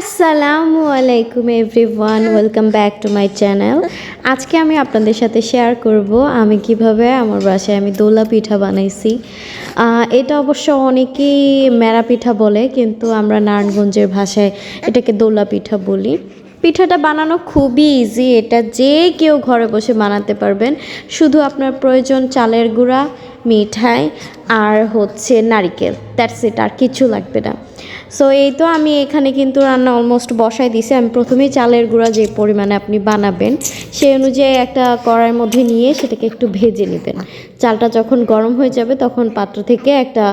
আসসালামু আলাইকুম everyone welcome back to my channel আজকে আমি আপনাদের সাথে শেয়ার করব আমি কীভাবে আমার বাসায় আমি দোলা পিঠা বানাইছি। এটা অবশ্য অনেকেই মেরা পিঠা বলে, কিন্তু আমরা নারায়ণগঞ্জের ভাষায় এটাকে দোলা পিঠা বলি। পিঠাটা বানানো খুবই ইজি এটা যে কেউ ঘরে বসে বানাতে পারবেন। শুধু আপনার প্রয়োজন চালের গুঁড়া মিঠাই আর হচ্ছে নারিকেল। দ্যাটস ইট আর কিছু লাগবে না। সো এই তো আমি এখানে কিন্তু রান্না অলমোস্ট বসাই দিছি আমি প্রথমেই চালের গুঁড়া যে পরিমাণে আপনি বানাবেন, সেই অনুযায়ী একটা কড়াইয়ের মধ্যে নিয়ে সেটাকে একটু ভেজে নেবেন। চালটা যখন গরম হয়ে যাবে, তখন পাত্র থেকে একটা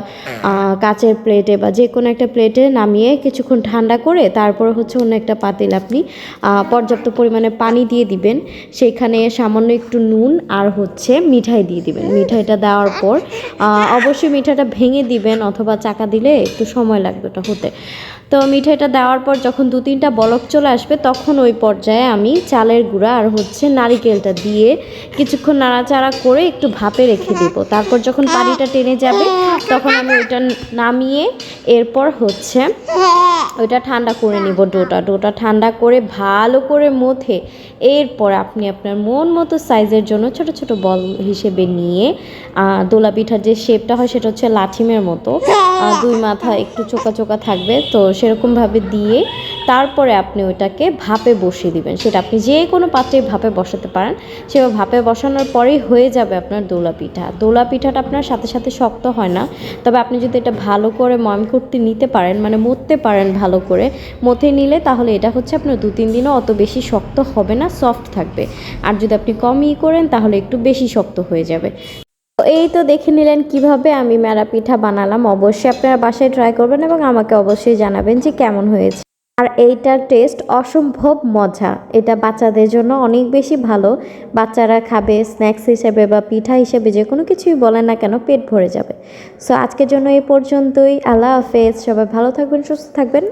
কাচের প্লেটে বা যে কোনো একটা প্লেটে নামিয়ে কিছুক্ষণ ঠান্ডা করে তারপরে হচ্ছে অন্য একটা পাতিল আপনি পর্যাপ্ত পরিমাণে পানি দিয়ে দিবেন। সেইখানে সামান্য একটু নুন আর হচ্ছে মিঠাই দিয়ে দিবেন। মিঠাইটা দেওয়ার পর অবশ্যই মিঠাটা ভেঙে দিবেন অথবা চাকা দিলে একটু সময় লাগবে ওটা হতে। তো মিঠাইটা দেওয়ার পর যখন দু তিনটা বলক চলে আসবে, তখন ওই পর্যায়ে আমি চালের গুঁড়া আর হচ্ছে নারিকেলটা দিয়ে কিছুক্ষণ নাড়াচাড়া করে একটু ভাপে রেখে দেবো। তারপর যখন পানিটা টেনে যাবে, তখন আমি ওইটা নামিয়ে এরপর হচ্ছে ওইটা ঠান্ডা করে নিব ডোটা। ডোটা ঠান্ডা করে ভালো করে মথে এরপর আপনি আপনার মন মতো সাইজের জন্য ছোট ছোট বল হিসেবে নিয়ে দোলা পিঠার যে শেপটা হয় সেটা হচ্ছে লাঠিমের মতো। দুই মাথা একটু চোকা চোকা থাকবে, তো সেরকমভাবে দিয়ে তারপরে আপনি ওইটাকে ভাপে বসিয়ে দিবেন। সেটা আপনি যে কোনো পাত্রে ভাপে বসাতে পারেন। সেভাবে ভাপে বসানোর পরেই হয়ে যাবে আপনার দোলা পিঠা দোলা পিঠাটা আপনার সাথে সাথে শক্ত হয় না। তবে আপনি যদি এটা ভালো করে ময়ম করতে নিতে পারেন মানে মরতে পারেন ভালো করে। মথে নিলে তাহলে এটা হচ্ছে আপনার দু তিন দিনও অত বেশি শক্ত হবে না সফট থাকবে। আর যদি আপনি কম ই করেন, তাহলে একটু বেশি শক্ত হয়ে যাবে। তো এই তো দেখে নিলেন কীভাবে আমি মেরা পিঠা বানালাম। অবশ্যই আপনারা বাসায় ট্রাই করবেন এবং আমাকে অবশ্যই জানাবেন যে কেমন হয়েছে। আর এইটার টেস্ট অসম্ভব মজা। এটা বাচ্চাদের জন্য অনেক বেশি ভালো। বাচ্চারা খাবে, স্ন্যাক্স হিসেবে বা পিঠা হিসেবে যে কোনো কিছুই বলে না কেন পেট ভরে যাবে। সো আজকের জন্য এই পর্যন্তই। আল্লাহ হাফেজ। সবাই ভালো থাকবেন, সুস্থ থাকবেন।